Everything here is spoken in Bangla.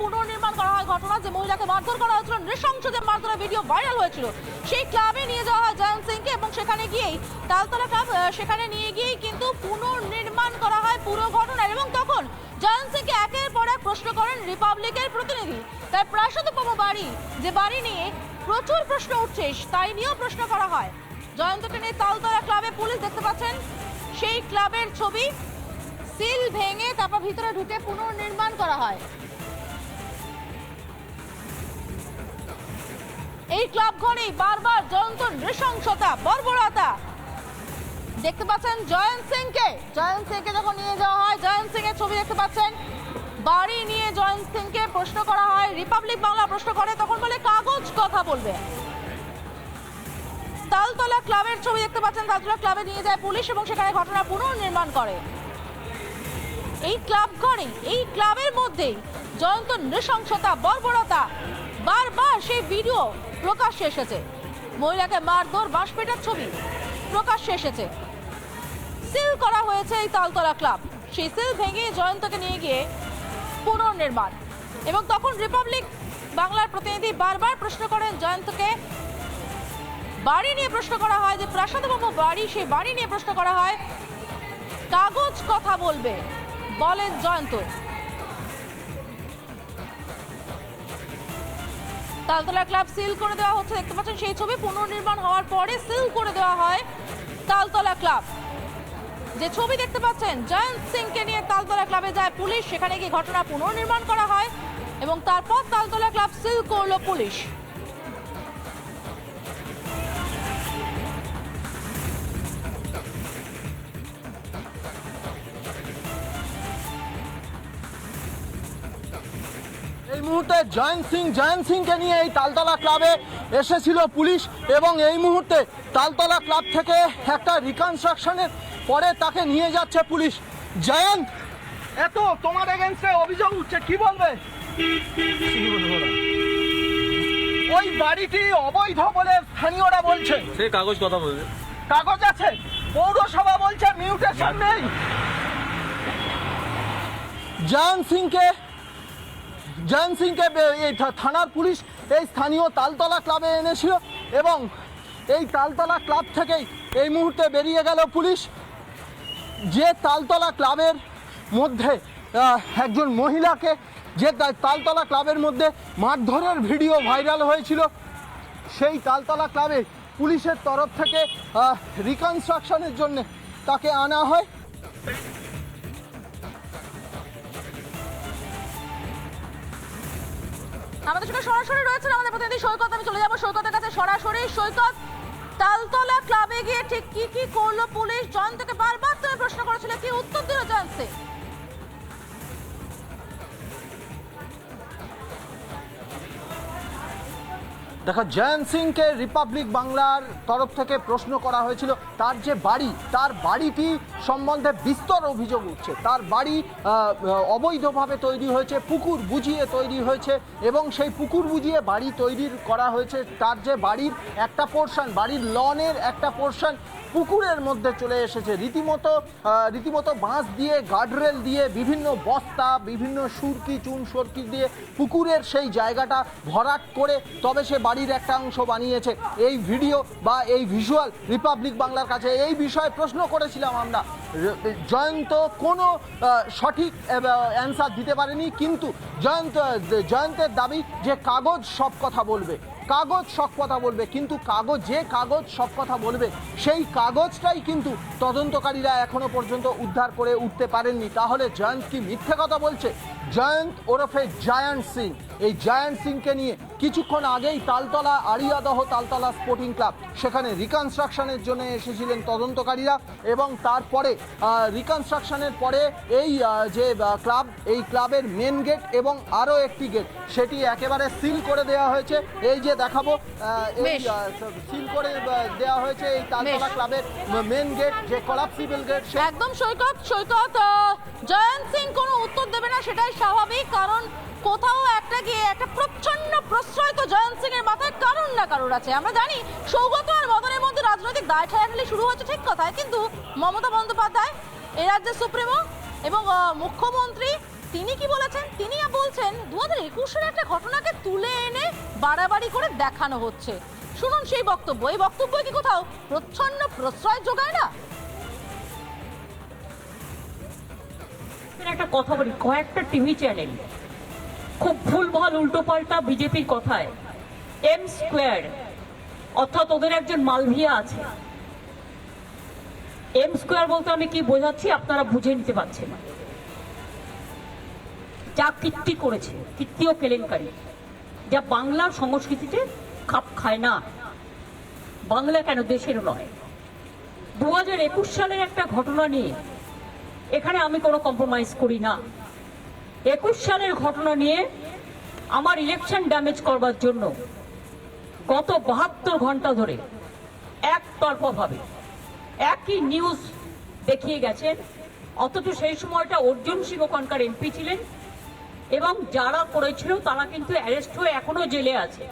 পুনর্নির্মাণ করা হয় ঘটনা যে মহিলাকে মারধর করা হয়েছিল। নৃশংস যে মারধরের ভিডিও ভাইরাল হয়েছিল। সেই ক্লাবে নিয়ে যাওয়া হয় জয়ন্ত সিংকে এবং সেখানে গিয়েই তালতলা ক্লাব সেখানে নিয়ে গিয়েই কিন্তু পুনর্নির্মাণ করা হয় পুরো ঘটনার এবং তখন জয়ন্ত সিংকে একের পর এক প্রশ্ন করেন রিপাবলিকের প্রতিনিধি। তার প্রাসাদপম বাড়ি, যে বাড়ি নিয়ে প্রচুর প্রশ্ন উঠছে, তাই নিয়েও প্রশ্ন করা হয়। জয়ন্তকে নিয়ে তালতলা ক্লাবে পুলিশ দেখতে পাচ্ছেন। সেই ক্লাবের ছবি সিল ভেঙে তারপর ভিতরে ঢুকে পুনর্নির্মাণ করা হয়। এই ক্লাব ঘরেই বারবার জয়ন্ত নৃশংসতা, বর্বরতা। দেখতে পাচ্ছেন জয়ন্ত সিংকে। জয়ন্ত সিংকে যখন নিয়ে যাওয়া হয়, জয়ন্ত সিং এর ছবি দেখতে পাচ্ছেন। বাড়ি নিয়ে জয়ন্ত সিংকে প্রশ্ন করা হয়, রিপাবলিক বাংলা প্রশ্ন করে, তখন বলে, কাগজ কথা বলবে। তালতলা ক্লাবের ছবি দেখতে পাচ্ছেন, তালতলা ক্লাবে নিয়ে যায় পুলিশ এবং সেখানে ঘটনা পুনর্নির্মাণ করে। এই ক্লাব ঘরে এই ক্লাবের মধ্যেই জয়ন্ত নৃশংসতা, বর্বরতা। বারবার সেই ভিডিও প্রকাশ্যে এসেছে। মহিলাকে মারধর বাঁশ পেটার ছবি প্রকাশ্যে এসেছে। সিল করা হয়েছে এই তালতলা ক্লাব। সেই সিল ভেঙে জয়ন্তকে নিয়ে গিয়ে পুনর্নির্মাণ। এবং তখন রিপাবলিক বাংলার প্রতিনিধি বারবার প্রশ্ন করেন জয়ন্তকে, বাড়ি নিয়ে প্রশ্ন করা হয় যে প্রাসাদবাবু বাড়ি সেই বাড়ি নিয়ে প্রশ্ন করা হয়, কাগজ কথা বলবে, বলেন জয়ন্ত। তালতলা ক্লাব সিল করে দেওয়া হচ্ছে, দেখতে পাচ্ছেন সেই ছবি। পুনর্নির্মাণ হওয়ার পরে সিল করে দেওয়া হয় তালতলা ক্লাব। যে ছবি দেখতে পাচ্ছেন, জয়ন্ত সিংকে নিয়ে তালতলা ক্লাবে যায় পুলিশ। সেখানে গিয়ে ঘটনা পুনর্নির্মাণ করা হয় এবং তারপর তালতলা ক্লাব সিল করল পুলিশ। এই মুহূর্তে জয়ন্ত সিং জয়ন্ত সিংকে নিয়ে এই তালতলা ক্লাবে এসেছিল পুলিশ এবং এই মুহূর্তে তালতলা ক্লাব থেকে একটা রিকনস্ট্রাকশনের পরে তাকে নিয়ে যাচ্ছে পুলিশ। জয়ন্ত এত তোমার এগেনস্টে অভিযোগ উঠছে কি বলবে? ওই বাড়িটি অবৈধ বলে স্থানীয়রা বলছে। সে কাগজ কথা বলবে। কাগজ আছে পৌরসভা বলছে মিউটেশন নেই। জয়ন্ত সিংকে জয়ন্ত সিংকে এই থানার পুলিশ এই স্থানীয় তালতলা ক্লাবে এনেছিল এবং এই তালতলা ক্লাব থেকেই এই মুহূর্তে বেরিয়ে গেল পুলিশ। যে তালতলা ক্লাবের মধ্যে একজন মহিলাকে যে তালতলা ক্লাবের মধ্যে মারধরের ভিডিও ভাইরাল হয়েছিল, সেই তালতলা ক্লাবে পুলিশের তরফ থেকে রিকনস্ট্রাকশনের জন্য তাকে আনা হয়। আমাদের সঙ্গে সরাসরি রয়েছেন আমাদের প্রতিনিধি সৈকত। আমি চলে যাব সৈকতের কাছে সরাসরি। সৈকত, তালতলা ক্লাবে গিয়ে ঠিক কি কি করল পুলিশ? জয়ন্তকে বারবার তুমি প্রশ্ন করেছিলে, কি উত্তর দিল জয়ন্ত? সিং? দেখো, জয়ন্ত সিংকে রিপাবলিক বাংলার তরফ থেকে প্রশ্ন করা হয়েছিল। তার যে বাড়ি, তার বাড়িটি সম্বন্ধে বিস্তর অভিযোগ উঠছে। তার বাড়ি অবৈধভাবে তৈরি হয়েছে, পুকুর বুঝিয়ে তৈরি হয়েছে এবং সেই পুকুর বুঝিয়ে বাড়ি তৈরির করা হয়েছে। তার যে বাড়ির একটা পোর্শন বাড়ির লনের একটা পোর্শন পুকুরের মধ্যে চলে এসেছে। রীতিমতো রীতিমতো বাঁশ দিয়ে গার্ডরেল দিয়ে, বিভিন্ন বস্তা, বিভিন্ন সুরকি, চুন সরকি দিয়ে পুকুরের সেই জায়গাটা ভরাট করে তবে সে বাড়ির একটা অংশ বানিয়েছে। এই ভিডিও বা এই ভিজুয়াল রিপাবলিক বাংলার কাছে এই বিষয়ে প্রশ্ন করেছিলাম আমরা। জয়ন্ত কোনো সঠিক অ্যান্সার দিতে পারেনি, কিন্তু জয়ন্ত জয়ন্তের দাবি যে কাগজ সব কথা বলবে। কাগজ সব কথা বলবে, কিন্তু কাগজ যে কাগজ সব কথা বলবে, সেই কাগজটাই কিন্তু তদন্তকারীরা এখনও পর্যন্ত উদ্ধার করে উঠতে পারেননি। তাহলে জয়ন্ত কি মিথ্যে কথা বলছে? জয়ন্ত ওরফে জায়ান্ট সিং। এই জায়ান্ট সিংকে নিয়ে কিছুক্ষণ আগেই তালতলা আড়িয়াদহ তালতলা স্পোর্টিং ক্লাব সেখানে রিকনস্ট্রাকশনের জন্য এসেছিলেন তদন্তকারীরা এবং তারপরে রিকনস্ট্রাকশনের পরে এই যে ক্লাব এই ক্লাবের মেন গেট এবং আরও একটি গেট সেটি একেবারে সিল করে দেওয়া হয়েছে এই যে দেখাবো এই। সিল করে দেওয়া হয়েছে এই তালতলা ক্লাবের মেন গেট যে কলাপসিবল গেট একদম সৈকত সৈকত জয়ন্ত সিং কোনো উত্তর দেবে না সেটাই স্বাভাবিক কারণ কোথাও একটা গিয়ে একটা প্রচ্ছন্ন প্রশ্রয় তো জয়ন্ত সিং এর মাথায় কারণ না কারোর আছে। আমরা জানি সৌগত আর মদনের মধ্যে রাজনৈতিক দায় ঠেলাঠেলি শুরু হয়েছে ঠিক কথায় কিন্তু মমতা বন্দ্যোপাধ্যায়, এ রাজ্যের সুপ্রিমো এবং মুখ্যমন্ত্রী, তিনি কি বলেছেন? তিনি বলছেন দু হাজার একুশের একটা ঘটনাকে তুলে এনে বাড়াবাড়ি করে দেখানো হচ্ছে। শুনুন সেই বক্তব্য, এই বক্তব্য কি কোথাও প্রচ্ছন্ন প্রশ্রয় যোগায় না? একটা কথা বলি, কয়েকটা টিভি চ্যানেল খুব ভুলভাল উল্টোপাল্টা বিজেপির কথায়। এম স্কোয়ার অর্থাৎ ওদের একজন মালভিয়া আছে। এম স্কোয়ার বলতে আমি কি বোঝাচ্ছি আপনারা বুঝে নিতে পারছেন যা কীর্তি করেছে, কীর্তি ও কেলেঙ্কারি। যা বাংলার সংস্কৃতিতে খাপ খায় না। বাংলা কেন দেশের নয়। দু সালের একটা ঘটনা নিয়ে এখানে আমি কোনো কম্প্রোমাইজ করি না। একুশ সালের ঘটনা নিয়ে আমার ইলেকশন ড্যামেজ করবার জন্য গত বাহাত্তর ঘণ্টা ধরে একতরফাভাবে একই নিউজ দেখিয়ে গেছেন। অথচ সেই সময়টা অর্জুন সিং ওখানকার এমপি ছিলেন এবং যারা করেছিল তারা কিন্তু অ্যারেস্ট হয়ে এখনও জেলে আছে।